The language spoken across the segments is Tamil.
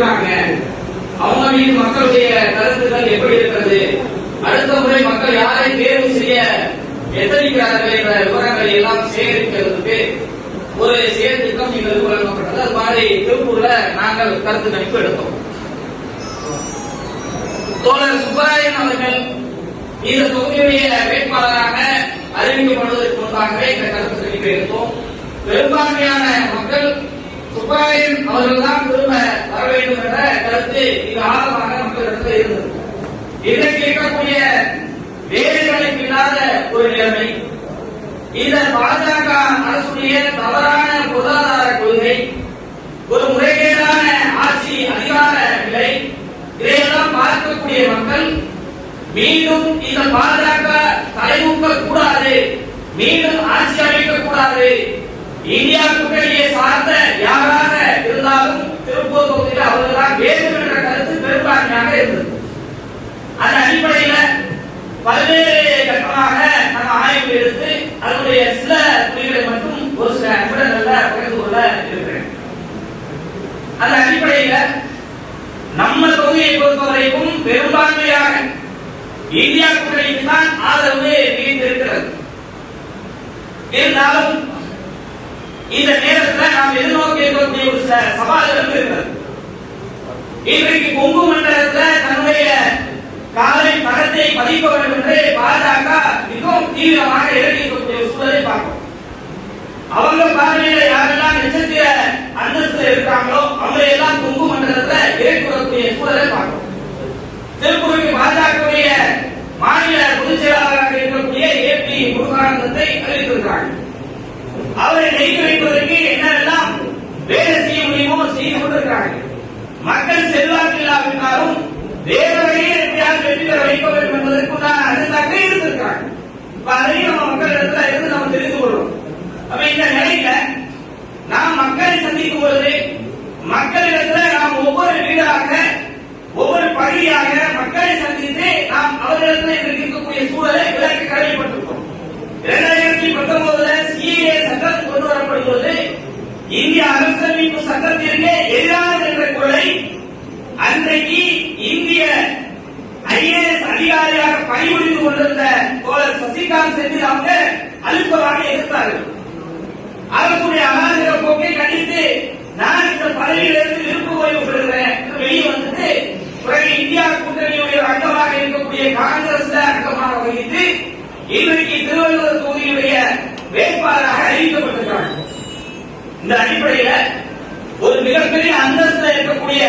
இருக்கிறாங்க அவங்க மீது மக்களுடைய கருத்துக்கள் எப்படி இருக்கிறது? அடுத்த முறை மக்கள் யாரை தேர்வு செய்ய எத்தனிக்கிறார்கள் என்ற விவரங்களை எல்லாம் சேகரிக்கிறதுக்கு ஒரு செயற்திட்டம் எங்களுக்கு வழங்கப்பட்டது அது மாதிரி திருப்பூர்ல நாங்கள் கருத்து கணிப்பு எடுத்தோம். தோழர் சுப்பராயன் அவர்கள் இந்த தொகுதியுடைய வேட்பாளராக அறிவிக்கப்படுவதற்கு முன்பாகவே இந்த கருத்து கணிப்பை எடுத்தோம் பெரும்பான்மையான மக்கள் சுப்பராயன் அவர்கள் தான் திரும்ப வர வேண்டும் என்ற கருத்து மிக ஆழமாக மக்களிடத்தில் இருந்தது. இன்றைக்கு இருக்கக்கூடிய வேலைகளுக்கு இல்லாத ஒரு நிலைமை. இந்த பாஜக அரசுடைய தவறான பொருளாதார கொள்கை ஒரு முறைகேடான ஆட்சி அதிகார நிலை இதையெல்லாம் பார்க்கக்கூடிய மக்கள் மீண்டும் இந்த பாஜக தலைமுக்க கூடாது மீண்டும் ஆட்சி அமைக்க கூடாது இந்தியா கூட்டணியை சார்ந்த யாராக இருந்தாலும் திருப்பூர் தொகுதியில் அவர்கள்தான் வேண்டும் என்ற இருந்தது. அந்த அடிப்படையில பல்வேறு கட்டமாக நம்ம ஆய்வு எடுத்து அதனுடைய சில புள்ளிகளை மட்டும் ஒரு சில நிமிடங்கள்ல பகிர்ந்து கொள்ள இருக்கிறேன். அந்த அடிப்படையில நம்ம தொகுதியை பொறுத்தவரைக்கும் பெரும்பான்மையாக இந்தியா கூட்டணிக்கு தான் ஆதரவு நீடித்திருக்கிறது. இருந்தாலும் இந்த நேரத்தில் நாம் எதிர்நோக்கி இருக்கக்கூடிய ஒரு சவால்கள் இருக்கிறது. இன்றைக்கு கொங்கு மண்டலத்தில் தன்னுடைய காலை படத்தை பதிக்க வேண்டும் என்று பாஜக மிகவும் தீவிரமாக இறங்கி இருக்கக்கூடிய ஒரு சூழலை பார்க்கிறோம். அவங்க பார்வையில யாரெல்லாம் நட்சத்திர அந்தஸ்து இருக்காங்களோ அவங்களை எல்லாம் கொங்கு மண்டலத்துல இறக்கி சூழலை பார்க்கும் திருப்பூருக்கு பாஜகவுடைய மாநில பொதுச் செயலாளராக இருக்கக்கூடிய ஏ பி முருகானந்தத்தை அறிவித்திருக்கிறார்கள். அவரை ஜெயிக்க வைப்பதற்கு என்னெல்லாம் வேறு செய்ய முடியுமோ செய்து கொண்டிருக்கிறார்கள் மக்கள் செல்வாக்கு இல்லாவிட்டாலும் வேற வழியில் எப்படியாவது வெற்றி பெற வைக்க வேண்டும் என்பதற்கு நான் அதுக்காக இருந்திருக்கிறாங்க. இப்ப அதையும் நம்ம மக்களிடத்துல இருந்து நம்ம தெரிந்து கொள்றோம். அப்ப இந்த நிலையில நாம் மக்களை சந்திக்கும் பொழுது மக்களிடத்துல நாம் ஒவ்வொரு வீடாக ஒவ்வொரு பகுதியாக மக்களை சந்தித்து நாம் அவர்களிடத்தில் இன்றைக்கு இருக்கக்கூடிய சூழலை விளக்க கடமைப்பட்டிருக்கிறோம். இரண்டாயிரத்தி பத்தொன்பதுல சிஏ சட்டம் கொண்டு வரப்படும் போது இந்திய அரசியலமைப்பு சட்டத்திற்கு அன்றைக்கு இந்திய ஐஏஎஸ் அதிகாரியாக பணிபுரிந்து கொண்டிருந்த தோழர் சசிகாந்த் செந்தில் அவங்க அழுப்பதாக எதிர்த்தார்கள் அரசுடைய அநாகர போக்கை கண்டித்து நான் இந்த பதவியிலிருந்து விருப்ப ஓய்வு பெறுகிறேன் வெளியே வந்துட்டு பிறகு இந்தியா கூட்டணியுடைய அங்கமாக இருக்கக்கூடிய காங்கிரஸ் அங்கமாக வகித்து இன்றைக்கு திருவள்ளுவர் தொகுதியுடைய வேட்பாளராக அறிவிக்கப்பட்டிருக்கிறார்கள். இந்த அடிப்படையில ஒரு மிகப்பெரிய அந்தஸ்துல இருக்கக்கூடிய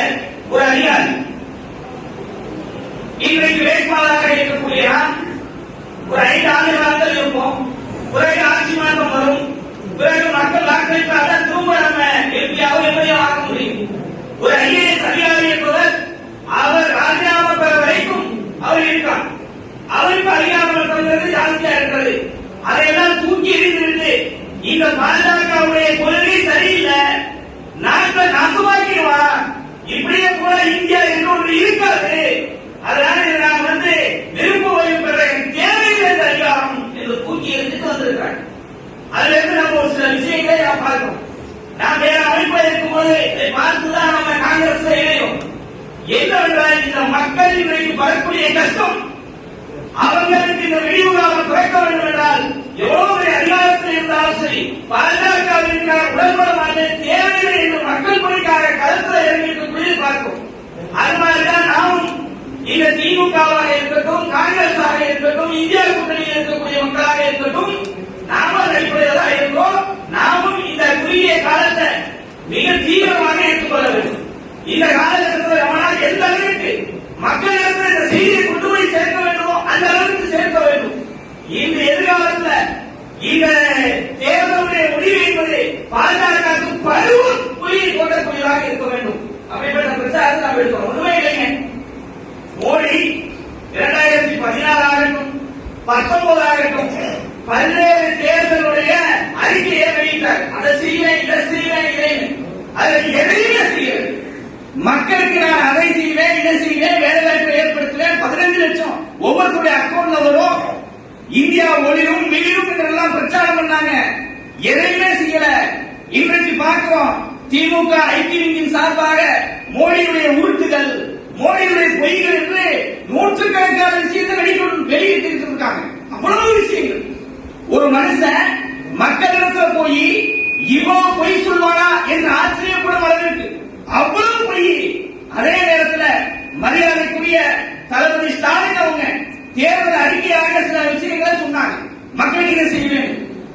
ஒரு அதிகாரி இன்றைக்கு வேட்பாளராக இருக்கக்கூடிய நான் ஒரு ஐந்து ஆண்டுகளாக இருப்போம். பிறகு ஆட்சி மாற்றம் வரும். பிறகு மக்கள் வாக்களிப்பாக திரும்ப நம்ம. எப்படியாவது எப்படியோ ஆக முடியும்? ஒரு ஐஏஎஸ் அதிகாரி என்பவர் அவர் ராஜினாமா பெற வரைக்கும் அவர் இருக்கார். அவருக்கு அதிகாரம் தந்தது ஜாஸ்தியா இருக்கிறது அதையெல்லாம் தூக்கி எறிந்துவிட்டு இந்த பாஜகவுடைய கொள்கை சரியில்லை. நாட்டை நாசமாக்கிடுவா. இப்படியே கூட இந்தியா இன்னொன்று ஒன்று இருக்காது அதனால இதை நான் வந்து விருப்ப ஓய்வு பெற எனக்கு தேவையில்லை இந்த அதிகாரம் என்று தூக்கி எடுத்துட்டு வந்திருக்காங்க அதுல இருந்து நம்ம ஒரு சில விஷயங்களை நாம் பார்க்கிறோம் நாம் வேற அமைப்பில் இருக்கும்போது இதை பார்த்துதான் நம்ம காங்கிரஸ் இணையும். என்னவென்றால் இந்த மக்கள் இன்றைக்கு வரக்கூடிய கஷ்டம் அவர்களுக்கு இந்த விடிவு காலம் குறைக்க வேண்டும் என்றால் எவ்வளவு பெரிய அதிகாரத்தில் இருந்தாலும் சரி பாஜகவிற்கான உடன்பட மாட்டேன் தேவையில்லை என்று மக்கள் பணிக்காக கருத்தில் இறங்கிட்டு பார்க்கும் அது மாதிரிதான் நாமும் இந்த திமுகவாக இருக்கட்டும் காங்கிரஸாக இருக்கட்டும் இந்தியா கூட்டணியில் இருக்கக்கூடிய மக்களாக இருக்கட்டும் நாம அடிப்படையில் தான் இருக்கோம் நாமும் இந்த குறுகிய காலத்தை மிக தீவிரமாக எடுத்துக்கொள்ள வேண்டும். இந்த காலகட்டத்தில் எவனால் எந்த அளவுக்கு மக்களிடத்தில் இந்த செய்தியை கொண்டு போய் சேர்க்க வேண்டுமோ அந்த அளவுக்கு சேர்க்க வேண்டும். இந்த எதிர்காலத்தில் இந்த தேர்தலுடைய முடிவு என்பது பாஜகவுக்கு பருவம் புலியை கொண்டக்கூடியதாக இருக்க வேண்டும். அப்படிப்பட்ட பிரச்சாரத்தை நாம் எடுக்கிறோம் ஒன்றுமே இல்லைங்க. மோடி இரண்டாயிரத்தி பதினாறாகட்டும் பத்தொன்பதாகட்டும் பல்வேறு தேர்தலுடைய அறிக்கையை வெளியிட்டார் அதை செய்வேன் இதை செய்வேன் இல்லைன்னு. அதில் எதையுமே செய்யவில்லை மக்களுக்கு நான் அதை செய்வேன் இதை செய்வேன் வேலை வாய்ப்பை ஏற்படுத்துவேன். பதினஞ்சு லட்சம். ஒவ்வொருத்தருடைய அக்கௌண்ட்ல வரும். இந்தியா ஒளிரும் மிளிரும் என்றெல்லாம் பிரச்சாரம் பண்ணாங்க. எதையுமே செய்யல. இன்றைக்கு பார்க்கிறோம் திமுக ஐக்கிய விங்கின் சார்பாக மோடியுடைய உருட்டுகள் மோடியுடைய பொய்கள் என்று நூற்றுக்கணக்கான விஷயத்தை வெளியிட்டு வெளியிட்டு இருக்காங்க. அவ்வளவு விஷயங்கள். ஒரு மனுஷன்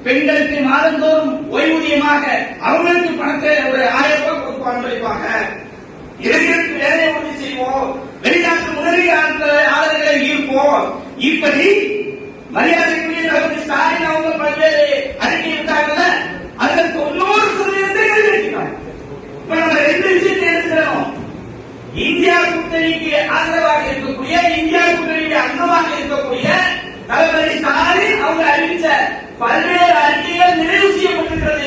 பெண்களுக்கு மாதந்தோறும் ஓய்வூதியமாக அவங்களுக்கு பணத்தை ஒரு ஆயிரம் ரூபாய் கொடுப்பாங்க வைப்பாங்க இளைஞருக்கு வேலையை உறுதி செய்வோம். வெளிநாட்டு முதலீட்டாளர்களை ஈர்ப்போம். இப்படி மரியாதைக்குரிய தகுதி ஸ்டாலின் அவங்க பல்வேறு அறிக்கை விட்டாங்கல்ல அதற்கு தொண்ணூறு சதவீதத்தை நிறைவேற்றினாங்க இப்ப நம்ம ரெண்டு விஷயத்தை எடுத்துக்கிறோம் இந்தியா கூட்டணிக்கு ஆதரவாக இருக்கக்கூடிய இந்தியா கூட்டணிக்கு அங்கமாக இருக்கக்கூடிய தளபதி ஸ்டாலின் அவங்க அறிவிச்ச பல்வேறு அறிக்கைகள் நிறைவு செய்யப்பட்டிருக்கிறது.